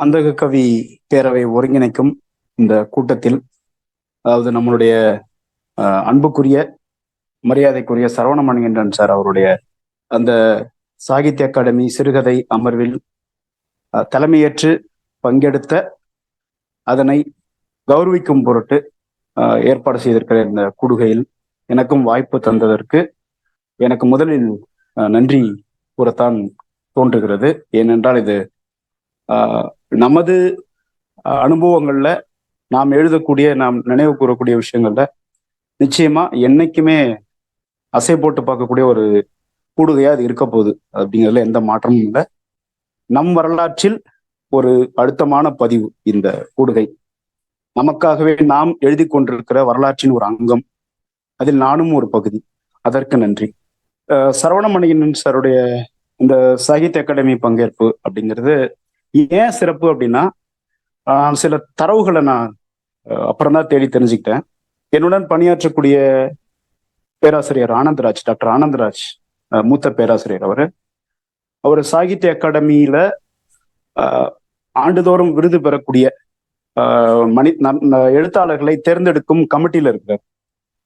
அந்தக கவி பேரவை ஒருங்கிணைக்கும் இந்த கூட்டத்தில் அதாவது நம்மளுடைய அன்புக்குரிய மரியாதைக்குரிய சரவணமணிகண்டன் சார் அவருடைய அந்த சாகித்ய அகாடமி சிறுகதை அமர்வில் தலைமையேற்று பங்கெடுத்த அதனை கௌரவிக்கும் பொருட்டு ஏற்பாடு செய்திருக்கிற இந்த கூடுகையில் எனக்கும் வாய்ப்பு தந்ததற்கு எனக்கு முதலில் நன்றி கூறத்தான் தோன்றுகிறது. ஏனென்றால் இது நமது அனுபவங்கள்ல நாம் எழுதக்கூடிய நாம் நினைவு கூறக்கூடிய விஷயங்கள்ல நிச்சயமா என்னைக்குமே அசை போட்டு பார்க்கக்கூடிய ஒரு கூடுகையா அது இருக்க போகுது. அப்படிங்கிறதுல எந்த மாற்றமும் இல்லை. நம் வரலாற்றில் ஒரு அழுத்தமான பதிவு இந்த கூடுகை. நமக்காகவே நாம் எழுதி கொண்டிருக்கிற வரலாற்றின் ஒரு அங்கம். அதில் நானும் ஒரு பகுதி. அதற்கு நன்றி. சரவணமணியன் சாருடைய இந்த சாகித்ய அகாடமி பங்கேற்பு அப்படிங்கிறது ஏன் சிறப்பு அப்படின்னா ஆஹ் சில தரவுகளை நான் அப்புறம் தான் தேடி தெரிஞ்சுக்கிட்டேன். என்னுடன் பணியாற்றக்கூடிய பேராசிரியர் ஆனந்தராஜ் டாக்டர் ஆனந்தராஜ் அஹ் மூத்த பேராசிரியர் அவர். அவர் சாகித்ய அகாடமியில ஆஹ் ஆண்டுதோறும் விருது பெறக்கூடிய ஆஹ் நம் எழுத்தாளர்களை தேர்ந்தெடுக்கும் கமிட்டியில இருக்கிறார்.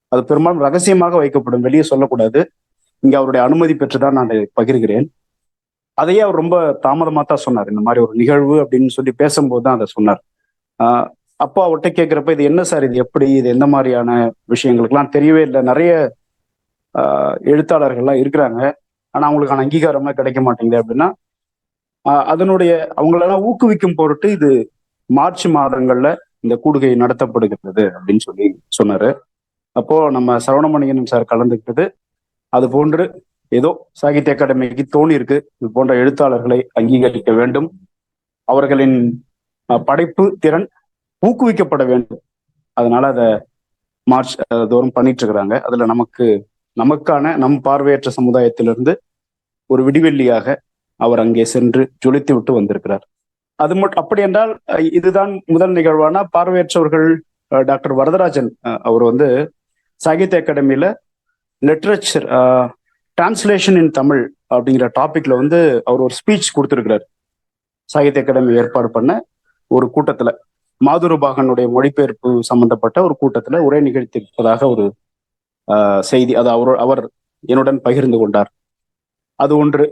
அது பெரும்பாலும் ரகசியமாக வைக்கப்படும் வெளியே சொல்லக்கூடாது. இங்க அவருடைய அனுமதி பெற்றுதான் நான் பகிர்கிறேன். அதையே அவர் ரொம்ப தாமதமாக தான் சொன்னார். இந்த மாதிரி ஒரு நிகழ்வு அப்படின்னு சொல்லி பேசும்போது தான் அதை சொன்னார். ஆஹ் அவர்கிட்ட கேட்குறப்ப இது என்ன சார் இது எப்படி? இது எந்த மாதிரியான விஷயங்களுக்கெல்லாம் தெரியவே இல்லை. நிறைய ஆஹ் எழுத்தாளர்கள்லாம் இருக்கிறாங்க. ஆனா அவங்களுக்கான அங்கீகாரமே கிடைக்க மாட்டேங்குது அப்படின்னா அதனுடைய அவங்களெல்லாம் ஊக்குவிக்கும் பொருட்டு இது மார்ச் மாதங்கள்ல இந்த கூடுகை நடத்தப்படுகிறது அப்படின்னு சொல்லி சொன்னாரு. அப்போ நம்ம சரவணமணியன் சார் கலந்துக்கிட்டது. அது போன்று ஏதோ சாகித்ய அகாடமிக்கு தோணி இருக்கு இது போன்ற எழுத்தாளர்களை அங்கீகரிக்க வேண்டும். அவர்களின் படைப்பு திறன் ஊக்குவிக்கப்பட வேண்டும். அதனால அதை மார்ச் தோறும் பண்ணிட்டு இருக்கிறாங்க. அதுல நமக்கு நமக்கான நம் பார்வையற்ற சமுதாயத்திலிருந்து ஒரு விடிவெள்ளியாக அவர் அங்கே சென்று ஜொலித்து விட்டு வந்திருக்கிறார். அது மட்டும் அப்படி என்றால் இதுதான் முதல் நிகழ்வானா பார்வையற்றவர்கள் டாக்டர் வரதராஜன் அஹ், அவர் வந்து சாகித்ய அகாடமியில லிட்ரேச்சர் டிரான்ஸ்லேஷன் இன் தமிழ் அப்படிங்கிற டாபிக்ல வந்து அவர் ஒரு ஸ்பீச் கொடுத்துருக்கிறார். சாகித்ய அகாடமி ஏற்பாடு பண்ண ஒரு கூட்டத்துல. மாதுருபாகனுடைய மொழிபெயர்ப்பு சம்பந்தப்பட்ட ஒரு கூட்டத்துல உரை நிகழ்த்தியிருப்பதாக ஒரு ஆஹ், செய்தி அது அவர் அவர் என்னுடன் பகிர்ந்து கொண்டார். அது ஒன்று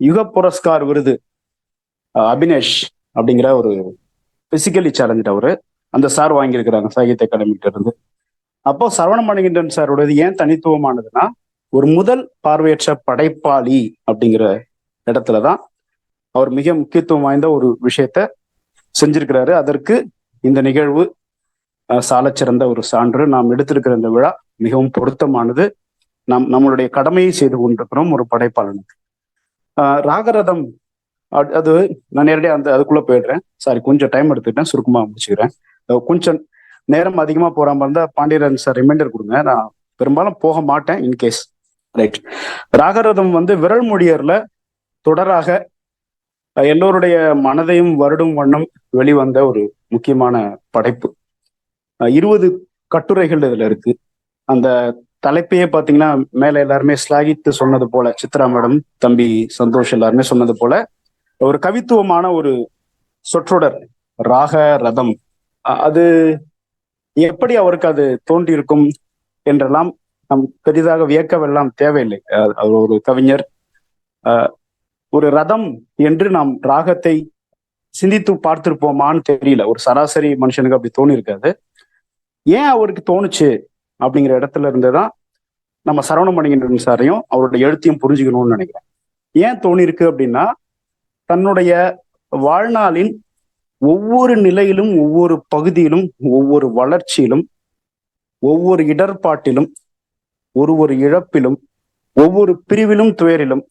யுக புரஸ்கார் விருது அபினேஷ் அப்படிங்கிற ஒரு பிசிக்கலி சேலஞ்சு அவரு. அந்த சார் வாங்கியிருக்கிறாங்க சாகித்ய அகாடமிகிட்ட இருந்து அப்போ சரவண மணிகண்டன் சாருடையது ஏன் தனித்துவமானதுன்னா ஒரு முதல் பார்வையற்ற படைப்பாளி அப்படிங்கிற இடத்துலதான் அவர் மிக முக்கியத்துவம் வாய்ந்த ஒரு விஷயத்த செஞ்சிருக்கிறாரு. அதற்கு இந்த நிகழ்வு சாலச்சிறந்த ஒரு சான்று. நாம் எடுத்திருக்கிற இந்த விழா மிகவும் பொருத்தமானது. நாம் நம்மளுடைய கடமையை செய்து கொண்டிருக்கிறோம் ஒரு படைப்பாளனுக்கு. ராகரதம் அது- அது நான் நேரடியாக அந்த அதுக்குள்ள போயிடுறேன். சாரி கொஞ்சம் டைம் எடுத்துக்கிட்டேன். சுருக்கமா முடிச்சுக்கிறேன். கொஞ்சம் நேரம் அதிகமா மாதிரி இருந்தா பாண்டியரன் சார் ரிமைண்டர் கொடுங்க. நான் பெரும்பாலும் போக மாட்டேன் இன்கேஸ் ரைட் ராகரதம் வந்து விரல் மொழியர்ல தொடராக எல்லோருடைய மனதையும் வருடும் வண்ணம் வெளிவந்த ஒரு முக்கியமான படைப்பு. இருபது கட்டுரைகள் இதுல இருக்கு. அந்த தலைப்பையே பாத்தீங்கன்னா மேல எல்லாருமே ஸ்லாகித்து சொன்னது போல சித்ரா மேடம் தம்பி சந்தோஷ் எல்லாருமே சொன்னது போல ஒரு கவித்துவமான ஒரு சொற்றொடர் ராக ரதம் அது எப்படி அவருக்கு அது தோன்றியிருக்கும் என்றெல்லாம் நம் பெரிதாக வியக்கவெல்லாம் தேவையில்லை. அவர் ஒரு கவிஞர். ஒரு ரதம் என்று நாம் ராகத்தை சிந்தித்து பார்த்திருப்போமான்னு தெரியல. ஒரு சராசரி மனுஷனுக்கு அப்படி தோணி இருக்காது ஏன் அவருக்கு தோணுச்சு அப்படிங்கிற இடத்துல இருந்துதான் நம்ம சரவணமணிகண்டன் சாரையும் அவருடைய எழுத்தையும் புரிஞ்சுக்கணும்னு நினைக்கிறேன். ஏன் தோணிருக்கு அப்படின்னா தன்னுடைய வாழ்நாளின் ஒவ்வொரு நிலையிலும் ஒவ்வொரு பகுதியிலும் ஒவ்வொரு வளர்ச்சியிலும் ஒவ்வொரு இடர்பாட்டிலும் ஒரு ஒரு இழப்பிலும் ஒவ்வொரு பிரிவிலும் துயரிலும்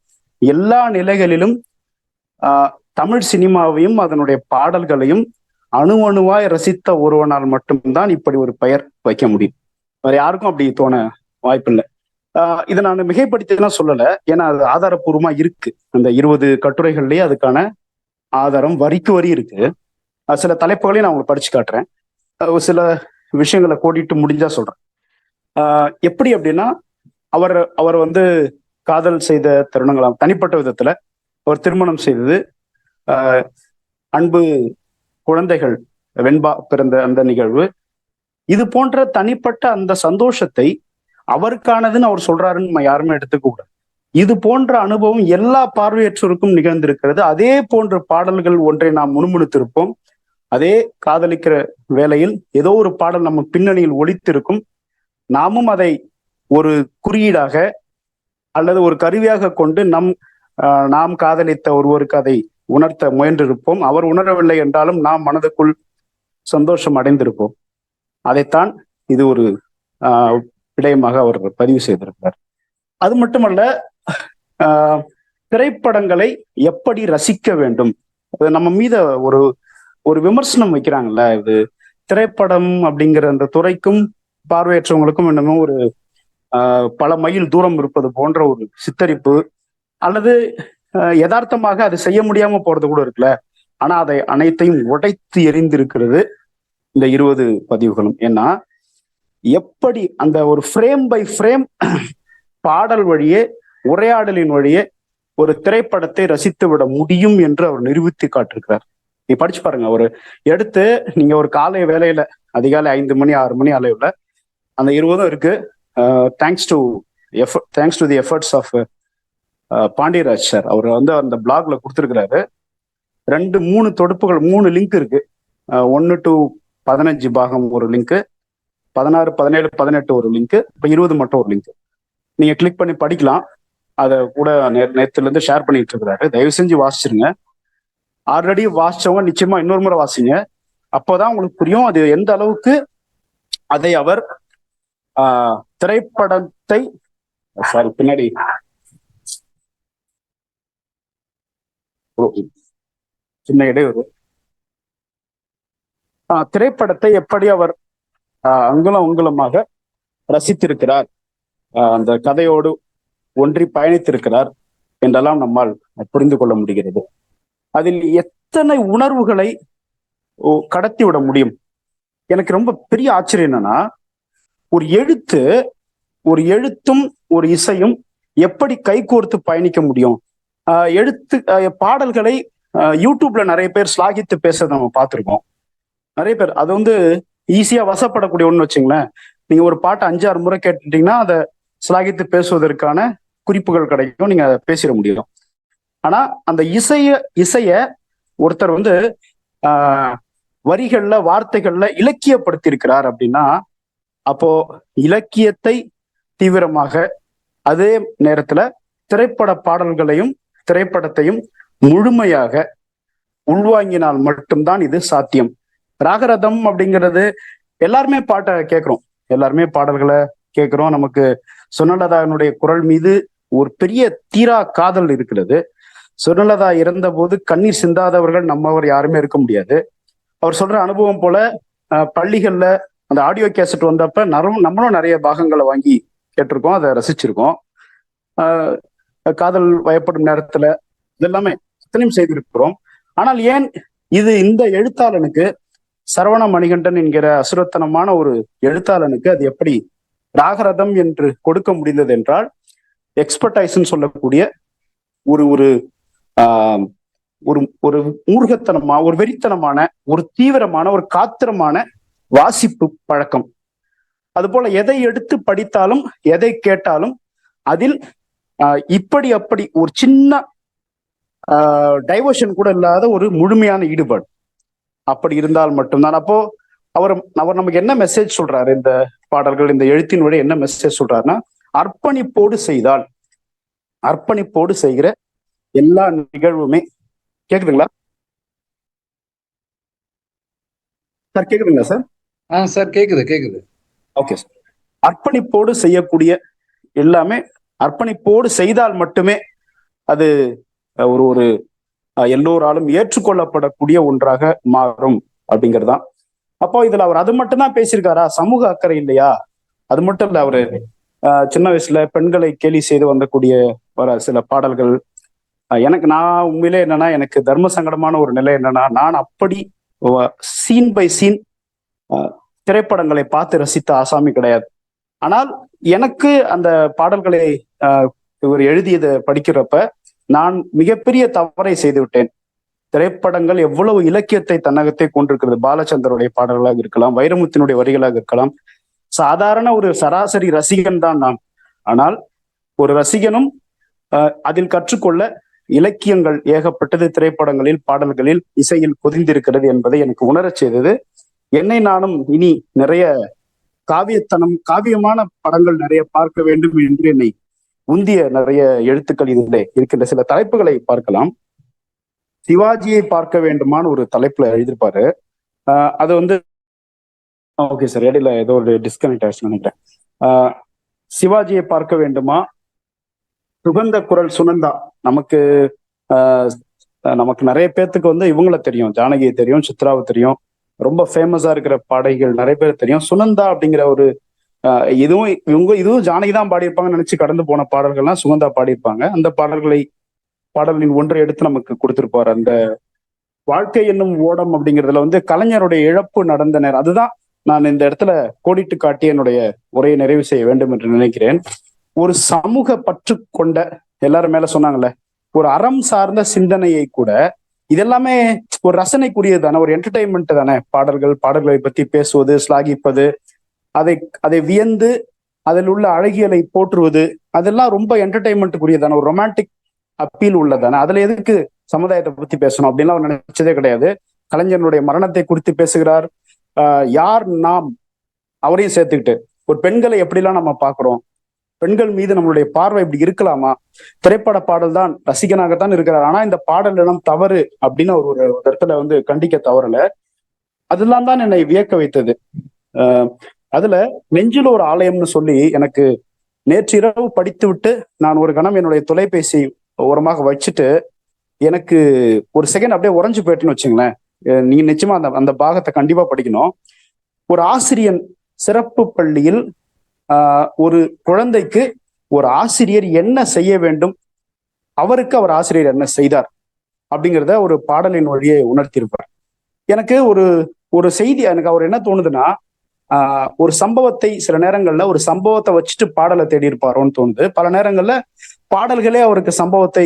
எல்லா நிலைகளிலும் ஆஹ், தமிழ் சினிமாவையும் அதனுடைய பாடல்களையும் அணு அணுவாய் ரசித்த ஒருவனால் மட்டும்தான் இப்படி ஒரு பெயர் வைக்க முடியும். வேற யாருக்கும் அப்படி தோண வாய்ப்பில்லை. ஆஹ், இதை நான் மிகைப்படுத்திலாம் சொல்லலை. ஏன்னா அது ஆதாரப்பூர்வமா இருக்கு. அந்த இருபது கட்டுரைகள்லயே அதுக்கான ஆதாரம் வரிக்கு வரி இருக்கு. சில தலைப்புகளையும் நான் உங்களுக்கு படிச்சு காட்டுறேன். ஒரு சில விஷயங்களை கோடிட்டு முடிஞ்சா சொல்றேன். எப்படி அப்படின்னா அவர் அவர் வந்து காதல் செய்த தருணங்களாம் தனிப்பட்ட விதத்துல அவர் திருமணம் செய்தது. ஆஹ் அன்பு குழந்தைகள் வெண்பா பிறந்த அந்த நிகழ்வு. இது போன்ற தனிப்பட்ட அந்த சந்தோஷத்தை அவருக்கானதுன்னு அவர் சொல்றாருன்னு நம்ம யாருமே எடுத்துக்க கூடாது. இது போன்ற அனுபவம் எல்லா பார்வையற்றோருக்கும் நிகழ்ந்திருக்கிறது. அதே போன்ற பாடல்கள் ஒன்றை நாம் முணுமுணுத்திருப்போம். அதே காதலிக்கிற வேளையில் ஏதோ ஒரு பாடல் நம்ம பின்னணியில் ஒழித்திருக்கும் நாமும் அதை ஒரு குறியீடாக அல்லது ஒரு கருவியாக கொண்டு நம் ஆஹ், நாம் காதலித்த ஒருவருக்கு அதை உணர்த்த முயன்றிருப்போம். அவர் உணரவில்லை என்றாலும் நாம் மனதுக்குள் சந்தோஷம் அடைந்திருப்போம். அதைத்தான் இது ஒரு ஆஹ், விடயமாக அவர் பதிவு செய்திருக்கிறார். அது மட்டுமல்ல ஆஹ், திரைப்படங்களை எப்படி ரசிக்க வேண்டும்? அது நம்ம மீத ஒரு ஒரு விமர்சனம் வைக்கிறாங்கல்ல இது திரைப்படம் அப்படிங்கிற அந்த துறைக்கும் பார்வையற்றவங்களுக்கும் என்னமோ ஒரு பல மைல் தூரம் இருப்பது போன்ற ஒரு சித்தரிப்பு அல்லது யதார்த்தமாக அது செய்ய முடியாம போறது கூட இருக்குல்ல. ஆனா அதை அனைத்தையும் உடைத்து எரிந்திருக்கிறது இந்த இருபது பதிவுகளும். ஏன்னா எப்படி அந்த ஒரு ஃப்ரேம் பை ஃப்ரேம் பாடல் வழியே உரையாடலின் வழியே ஒரு திரைப்படத்தை ரசித்து விட முடியும் என்று அவர் நிரூபித்து காட்டிருக்கிறார் நீ படிச்சு பாருங்க. ஒரு எடுத்து நீங்க ஒரு காலை வேலையில அதிகாலை ஐந்து மணி ஆறு மணி அளவுல அந்த இருபதும் இருக்கு. Thanks to effort thanks to the efforts of Pandiyaraj sir அவர் வந்து அந்த பிளாக்ல கொடுத்துருக்கிறாரு. ரெண்டு மூணு தொடுப்புகள் மூணு லிங்க் இருக்கு. ஒன்று டு பதினஞ்சு பாகம் ஒரு லிங்க் பதினாறு பதினேழு பதினெட்டு ஒரு லிங்க் இப்போ இருபது மட்டும் ஒரு லிங்க் நீங்கள் கிளிக் பண்ணி படிக்கலாம். அதை கூட நே- நேற்றுலேருந்து ஷேர் பண்ணிட்டு இருக்கிறாரு. தயவு செஞ்சு வாசிச்சிருங்க. ஆல்ரெடி வாசிச்சவங்க நிச்சயமா இன்னொரு முறை வாசிங்க. அப்போதான் உங்களுக்கு புரியும். அது எந்த அளவுக்கு அதை அவர் திரைப்படத்தை சாரி பின்னாடி. சின்ன இடையூறு. ஆஹ், திரைப்படத்தை எப்படி அவர் ஆஹ், அங்குலம் அங்குலமாக ரசித்திருக்கிறார் ஆஹ், அந்த கதையோடு ஒன்றி பயணித்திருக்கிறார் என்றெல்லாம் நம்மால் புரிந்து கொள்ள முடிகிறது. அதில் எத்தனை உணர்வுகளை ஓ, கடத்தி விட முடியும்? எனக்கு ரொம்ப பெரிய ஆச்சரியம் என்னன்னா ஒரு எழுத்து ஒரு எழுத்தும் ஒரு இசையும் எப்படி கைகோர்த்து பயணிக்க முடியும்? ஆஹ் எழுத்து பாடல்களை ஆஹ் யூடியூப்ல நிறைய பேர் ஸ்லாகித்து பேசுறதை நம்ம பார்த்திருக்கோம். நிறைய பேர் அது வந்து ஈஸியா வசப்படக்கூடிய ஒன்று வச்சுங்களேன். நீங்க ஒரு பாட்டை அஞ்சாறு முறை கேட்டுட்டீங்கன்னா அதை ஸ்லாகித்து பேசுவதற்கான குறிப்புகள் கிடைக்கும். நீங்க அதை பேசிட முடியும். ஆனா அந்த இசைய இசைய ஒருத்தர் வந்து ஆஹ் வரிகள்ல வார்த்தைகள்ல இலக்கியப்படுத்தியிருக்கிறார் அப்படின்னா அப்போ இலக்கியத்தை தீவிரமாக அதே நேரத்துல திரைப்பட பாடல்களையும் திரைப்படத்தையும் முழுமையாக உள்வாங்கினால் மட்டும்தான் இது சாத்தியம். ராகரதம் அப்படிங்கிறது எல்லாருமே பாட்டை கேட்குறோம் எல்லாருமே பாடல்களை கேட்குறோம் நமக்கு சுனலதாவினுடைய குரல் மீது ஒரு பெரிய தீரா காதல் இருக்கிறது. சுனலதா இறந்த போது கண்ணீர் சிந்தாதவர்கள் நம்மவர் யாருமே இருக்க முடியாது. அவர் சொல்ற அனுபவம் போல பள்ளிகள்ல அந்த ஆடியோ கேசட் வந்தப்ப நரம் நம்மளும் நிறைய பாகங்களை வாங்கி கேட்டிருக்கோம் அதை ரசிச்சிருக்கோம். ஆஹ், காதல் வயப்படும் நேரத்துல இதெல்லாமே அத்தனையும் செய்திருக்கிறோம். ஆனால் ஏன் இது இந்த எழுத்தாளனுக்கு சரவண மணிகண்டன் என்கிற அசுரத்தனமான ஒரு எழுத்தாளனுக்கு அது எப்படி ராகரதம் என்று கொடுக்க முடிந்தது என்றால் எக்ஸ்பர்டைஸ்ன்னு சொல்லக்கூடிய ஒரு ஒரு ஆஹ், ஒரு ஒரு மூர்கத்தனமா ஒரு வெறித்தனமான ஒரு தீவிரமான ஒரு காத்திரமான வாசிப்பு பழக்கம். அதுபோல எதை எடுத்து படித்தாலும் எதை கேட்டாலும் அதில் இப்படி அப்படி ஒரு சின்ன டைவர்ஷன் கூட இல்லாத ஒரு முழுமையான ஈடுபாடு. அப்படி இருந்தால் மட்டும்தான். அப்போ அவர் அவர் நமக்கு என்ன மெசேஜ் சொல்றாரு? இந்த பாடல்கள் இந்த எழுத்தின் வழி என்ன மெசேஜ் சொல்றாருன்னா அர்ப்பணிப்போடு செய்தால். அர்ப்பணிப்போடு செய்கிற எல்லா நிகழ்வுமே. கேக்குதுங்களா? சார் கேக்குதுங்களா சார்? ஆ சார் கேக்குது கேக்குது. Okay sir. அர்ப்பணிப்போடு செய்யக்கூடிய எல்லாமே அர்ப்பணிப்போடு செய்தால் மட்டுமே அது ஒரு ஒரு எல்லோராலும் ஏற்றுக்கொள்ளப்படக்கூடிய ஒன்றாக மாறும் அப்படிங்கறதுதான். அப்போ இதுல அவர் அது மட்டும் தான் பேசியிருக்காரா? சமூக அக்கறை இல்லையா? அது மட்டும் இல்ல அவரு சின்ன வயசுல பெண்களை கேலி செய்து வந்தக்கூடிய வர சில பாடல்கள். எனக்கு நான் உண்மையிலே என்னன்னா எனக்கு தர்ம சங்கடமான ஒரு நிலை என்னன்னா நான் அப்படி சீன் பை சீன் திரைப்படங்களை பார்த்து ரசித்த ஆசாமி கிடையாது. ஆனால் எனக்கு அந்த பாடல்களை ஆஹ், இவர் எழுதியதை படிக்கிறப்ப நான் மிகப்பெரிய தவறை செய்து விட்டேன். திரைப்படங்கள் எவ்வளவு இலக்கியத்தை தன்னகத்தை கொண்டிருக்கிறது. பாலச்சந்தருடைய பாடல்களாக இருக்கலாம் வைரமுத்தினுடைய வரிகளாக இருக்கலாம். சாதாரண ஒரு சராசரி ரசிகன் தான் நான். ஆனால் ஒரு ரசிகனும் அதில் கற்றுக்கொள்ள இலக்கியங்கள் ஏகப்பட்டது திரைப்படங்களில் பாடல்களில் இசையில் பொதிந்திருக்கிறது என்பதை எனக்கு உணரச் செய்தது என்னை நானும் இனி நிறைய காவியத்தனம் காவியமான படங்கள் நிறைய பார்க்க வேண்டும் என்று என்னை உந்திய நிறைய எழுத்துக்கள் இதில் இருக்கின்ற சில தலைப்புகளை பார்க்கலாம். சிவாஜியை பார்க்க வேண்டுமான்னு ஒரு தலைப்புல எழுதியிருப்பாரு. ஆஹ் அது வந்து ஓகே சார் இடையில ஏதோ ஒரு டிஸ்கனெக்ட் ஆயிடுச்சுன்னு நினைக்கிறேன். ஆஹ் சிவாஜியை பார்க்க வேண்டுமா? சுகந்த குரல் சுனந்தா. நமக்கு ஆஹ் நமக்கு நிறைய பேர்த்துக்கு வந்து இவங்கள தெரியும் ஜானகியை தெரியும் சித்ராவை தெரியும். ரொம்ப ஃபேமஸா இருக்கிற பாடகிகள் நிறைய பேர் தெரியும். சுனந்தா அப்படிங்கிற ஒரு ஆஹ் இதுவும் இவங்க இதுவும் ஜானகி தான் பாடியிருப்பாங்கன்னு நினைச்சு கடந்து போன பாடல்கள்லாம் சுகந்தா பாடியிருப்பாங்க. அந்த பாடல்களை பாடல்களின் ஒன்றை எடுத்து நமக்கு கொடுத்திருப்பார். அந்த வாழ்க்கை என்னும் ஓடம் அப்படிங்கிறதுல வந்து கலைஞருடைய இழப்பு நடந்த நேரம். அதுதான் நான் இந்த இடத்துல கோடிட்டு காட்டி என்னுடைய உரையை நிறைவு செய்ய வேண்டும் என்று நினைக்கிறேன். ஒரு சமூக பற்று கொண்ட எல்லாரும் மேல சொன்னாங்கல்ல ஒரு அறம் சார்ந்த சிந்தனையை கூட இதெல்லாமே ஒரு ரசனைக்குரியது தானே ஒரு என்டர்டைன்மெண்ட் தானே. பாடல்கள் பாடல்களை பத்தி பேசுவது ஸ்லாகிப்பது அதை அதை வியந்து அதில் உள்ள அழகியலை போற்றுவது அதெல்லாம் ரொம்ப என்டர்டைன்மெண்ட்டுக்குரியதான ஒரு ரொமான்டிக் அப்பீல் உள்ளதானே அதுல எதுக்கு சமுதாயத்தை பத்தி பேசணும் அப்படின்லாம் அவர் நினைச்சதே கிடையாது. கலைஞனுடைய மரணத்தை குறித்து பேசுகிறார். யார் நாம்? அவரையும் சேர்த்துக்கிட்டு. ஒரு பெண்களை எப்படிலாம் நம்ம பாக்குறோம் பெண்கள் மீது நம்மளுடைய பார்வை இப்படி இருக்கலாமா? திரைப்பட பாடல் தான் ரசிகனாகத்தான் இருக்கிறார். ஆனா இந்த பாடல் எல்லாம் தவறு அப்படின்னு அவர் ஒரு ஒரு இடத்துல வந்து கண்டிக்க தவறல. அதெல்லாம் தான் என்னை வியக்க வைத்தது. ஆஹ் அதுல நெஞ்சில் ஒரு ஆலயம்னு சொல்லி எனக்கு நேற்று இரவு படித்து விட்டு நான் ஒரு கணம் என்னுடைய தொலைபேசி ஓரமாக வச்சுட்டு எனக்கு ஒரு செகண்ட் அப்படியே உறைஞ்சு போயிட்டுன்னு வச்சுங்களேன். நீங்க நிச்சயமா அந்த அந்த பாகத்தை கண்டிப்பா படிக்கணும். ஒரு ஆசிரியன் சிறப்பு பள்ளியில் ஒரு குழந்தைக்கு ஒரு ஆசிரியர் என்ன செய்ய வேண்டும்? அவருக்கு அவர் ஆசிரியர் என்ன செய்தார்? அப்படிங்கிறத ஒரு பாடலின் வழியை உணர்த்தியிருப்பார். எனக்கு ஒரு ஒரு செய்தி எனக்கு அவர் என்ன தோணுதுன்னா ஒரு சம்பவத்தை சில நேரங்கள்ல ஒரு சம்பவத்தை வச்சுட்டு பாடலை தேடி இருப்பாரோன்னு தோணுது. பல நேரங்கள்ல பாடல்களே அவருக்கு சம்பவத்தை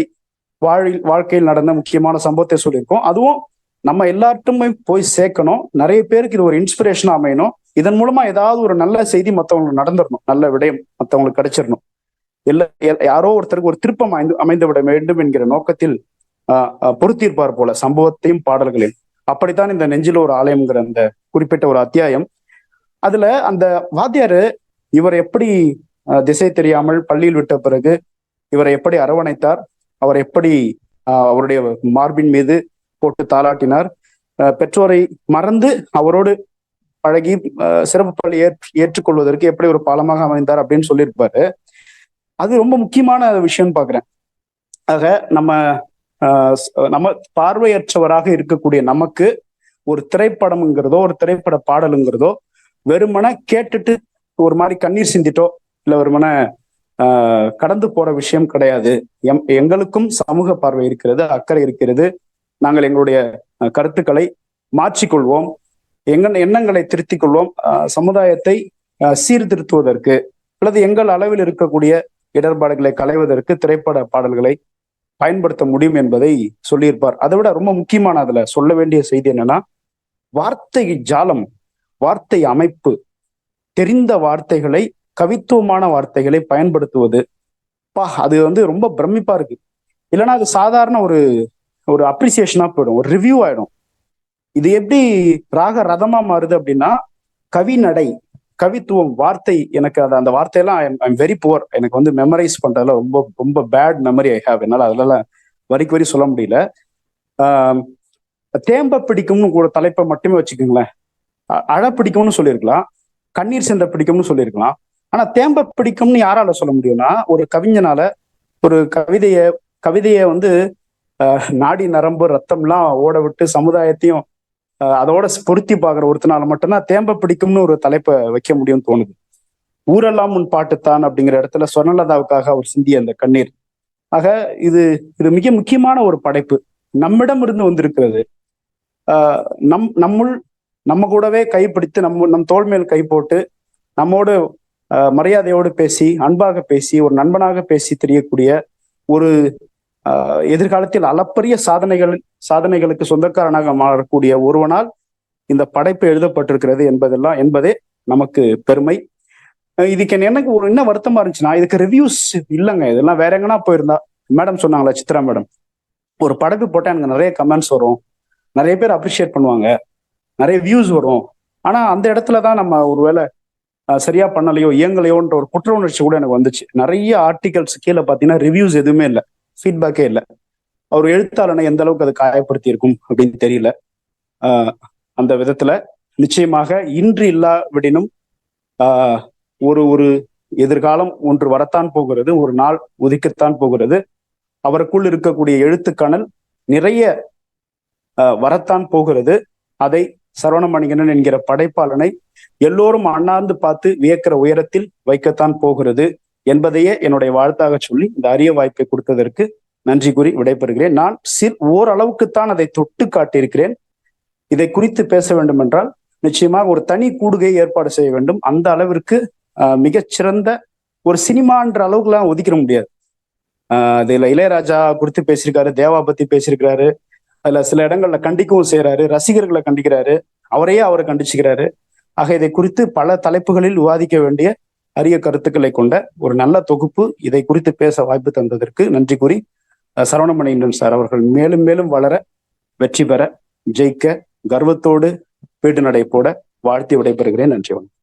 வாழ் வாழ்க்கையில் நடந்த முக்கியமான சம்பவத்தை சொல்லியிருக்கோம். அதுவும் நம்ம எல்லார்ட்டுமே போய் சேர்க்கணும். நிறைய பேருக்கு இது ஒரு இன்ஸ்பிரேஷனா அமையணும். இதன் மூலமா ஏதாவது ஒரு நல்ல செய்தி மத்தவங்களுக்கு நடந்துடணும் நல்ல விடயம் மத்தவங்களுக்கு கிடைச்சிடணும் இல்லை யாரோ ஒருத்தருக்கு ஒரு திருப்பம் அமைந்து அமைந்து விட வேண்டும் என்கிற நோக்கத்தில் பொருத்தியிருப்பார் போல சம்பவத்தையும் பாடல்களையும். அப்படித்தான் இந்த நெஞ்சில் ஒரு ஆலயம்ங்கிற அந்த குறிப்பிட்ட ஒரு அத்தியாயம். அதுல அந்த வாத்தியாரு இவர் எப்படி திசை தெரியாமல் பள்ளியில் விட்ட பிறகு இவரை எப்படி அரவணைத்தார் அவர் எப்படி அவருடைய மார்பின் மீது போட்டு தாளாட்டினார் பெற்றோரை மறந்து அவரோடு பழகி சிறப்பு பள்ளி ஏற்றுக்கொள்வதற்கு எப்படி ஒரு பாலமாக அமைந்தார் அப்படின்னு சொல்லியிருப்பாரு. அது ரொம்ப முக்கியமான விஷயம்னு பாக்குறேன். ஆக நம்ம நம்ம பார்வையற்றவராக இருக்கக்கூடிய நமக்கு ஒரு திரைப்படம்ங்கிறதோ ஒரு திரைப்பட பாடலுங்கிறதோ வெறுமன கேட்டுட்டு ஒரு மாதிரி கண்ணீர் சிந்திட்டோ இல்ல வெறுமன ஆஹ் கடந்து போற விஷயம் கிடையாது. எம் எங்களுக்கும் சமூக பார்வை இருக்கிறது அக்கறை இருக்கிறது. நாங்கள் எங்களுடைய கருத்துக்களை மாற்றிக்கொள்வோம். எங்க எண்ணங்களை திருத்திக் கொள்வோம். சமுதாயத்தை சீர்திருத்துவதற்கு அல்லது எங்கள் அளவில் இருக்கக்கூடிய இடர்பாடுகளை களைவதற்கு திரைப்பட பாடல்களை பயன்படுத்த முடியும் என்பதை சொல்லியிருப்பார். அதை விட ரொம்ப முக்கியமான அதுல சொல்ல வேண்டிய செய்தி என்னன்னா வார்த்தை ஜாலம் வார்த்தை அமைப்பு தெரிந்த வார்த்தைகளை கவித்துவமான வார்த்தைகளை பயன்படுத்துவது. பா அது வந்து ரொம்ப பிரமிப்பா இருக்கு. இல்லைன்னா அது சாதாரண ஒரு ஒரு அப்ரிசியேஷனா போயிடும் ஒரு ரிவ்யூ ஆயிடும். இது எப்படி ராக ரதமா மாறுது அப்படின்னா கவிநடை கவித்துவம் வார்த்தை எனக்கு அது அந்த வார்த்தையெல்லாம் ஐம் வெரி புவர் எனக்கு வந்து மெமரைஸ் பண்றதுல ரொம்ப ரொம்ப பேட் மெமரி ஐ ஹாவ் என்னால் அதெல்லாம் வரிக்கு வரி சொல்ல முடியல. தேம்ப பிடிக்கும்னு கூட தலைப்பை மட்டுமே வச்சுக்கோங்களேன். அழை அழ பிடிக்கும்னு சொல்லியிருக்கலாம். கண்ணீர் சென்ற பிடிக்கும்னு சொல்லியிருக்கலாம். ஆனா தேம்ப பிடிக்கும்னு யாரால சொல்ல முடியும்னா ஒரு கவிஞனால ஒரு கவிதைய கவிதைய வந்து நாடி நரம்பு ரத்தம்லாம் ஓட விட்டு சமுதாயத்தையும் அதோட பொருத்தி பார்க்குற ஒருத்தனால மட்டும்தான் தேம்ப பிடிக்கும்னு ஒரு தலைப்பை வைக்க முடியும்னு தோணுது. ஊரெல்லாம் முன் பாட்டுத்தான் அப்படிங்கிற இடத்துல சொர்ணலதாவுக்காக அவர் சிந்திய அந்த கண்ணீர். ஆக இது இது மிக முக்கியமான ஒரு படைப்பு. நம்மிடம் இருந்து வந்திருக்கிறது. ஆஹ், நம் நம்முள் நம்ம கூடவே கைப்பிடித்து நம்ம நம் தோல் மேல் கை போட்டு நம்மோடு மரியாதையோடு பேசி அன்பாக பேசி ஒரு நண்பனாக பேசி தெரியக்கூடிய ஒரு ஆஹ், எதிர்காலத்தில் அளப்பரிய சாதனைகள் சாதனைகளுக்கு சொந்தக்காரனாக மாறக்கூடிய ஒருவனால் இந்த படைப்பு எழுதப்பட்டிருக்கிறது என்பதெல்லாம் என்பதே நமக்கு பெருமை. இதுக்கு எனக்கு ஒரு என்ன வருத்தமா இருந்துச்சுன்னா இதுக்கு ரிவ்யூஸ் இல்லைங்க. இதெல்லாம் வேற எங்கன்னா போயிருந்தா. மேடம் சொன்னாங்களா சித்ரா மேடம் ஒரு படைப்பு போட்டா எனக்கு நிறைய கமெண்ட்ஸ் வரும். நிறைய பேர் அப்ரிஷியேட் பண்ணுவாங்க. நிறைய வியூஸ் வரும். ஆனா அந்த இடத்துல தான் நம்ம ஒருவேளை சரியா பண்ணலையோ இயங்கலையோன்ற ஒரு குற்ற உணர்ச்சி கூட எனக்கு வந்துச்சு. நிறைய ஆர்டிகல்ஸ் கீழே பார்த்தீங்கன்னா ரிவ்யூஸ் எதுவுமே இல்லை. ஃபீட்பேக்கே இல்லை. அவர் எழுத்தாளனை எந்த அளவுக்கு அது காயப்படுத்தி இருக்கும் அப்படின்னு தெரியல. ஆஹ் அந்த விதத்துல நிச்சயமாக இன்று இல்லாவிடினும் ஆஹ் ஒரு ஒரு எதிர்காலம் ஒன்று வரத்தான் போகிறது ஒரு நாள் உதிக்கத்தான் போகிறது. அவருக்குள் இருக்கக்கூடிய எழுத்துக்கணல் நிறைய ஆஹ் வரத்தான் போகிறது. அதை சரவணமணிகனன் என்கிற படைப்பாளனை எல்லோரும் அண்ணாந்து பார்த்து வியக்கிற உயரத்தில் வைக்கத்தான் போகிறது என்பதையே என்னுடைய வாழ்த்தாக சொல்லி இந்த அரிய வாய்ப்பை கொடுத்ததற்கு நன்றி கூறி விடைபெறுகிறேன். நான் சிற் ஓரளவுக்குத்தான் அதை தொட்டு காட்டியிருக்கிறேன். இதை குறித்து பேச வேண்டும் என்றால் நிச்சயமாக ஒரு தனி கூடுகை ஏற்பாடு செய்ய வேண்டும். அந்த அளவிற்கு ஆஹ், மிகச்சிறந்த ஒரு சினிமான்ற அளவுக்குலாம் ஒதுக்கிட முடியாது. ஆஹ், இதுல இளையராஜா குறித்து பேசியிருக்காரு தேவா பத்தி பேசியிருக்கிறாரு. அதுல சில இடங்கள்ல கண்டிக்கவும் செய்யறாரு ரசிகர்களை கண்டிக்கிறாரு அவரையே அவரை கண்டிச்சுக்கிறாரு. ஆக இதை குறித்து பல தலைப்புகளில் விவாதிக்க வேண்டிய அரிய கருத்துக்களை கொண்ட ஒரு நல்ல தொகுப்பு இதை குறித்து பேச வாய்ப்பு தந்ததற்கு நன்றி கூறி சரவணமணியன் சார் அவர்கள் மேலும் மேலும் வளர வெற்றி பெற ஜெயிக்க கர்வத்தோடு வீட்டு நடை போட வாழ்த்தி விடைபெறுகிறேன். நன்றி வணக்கம்.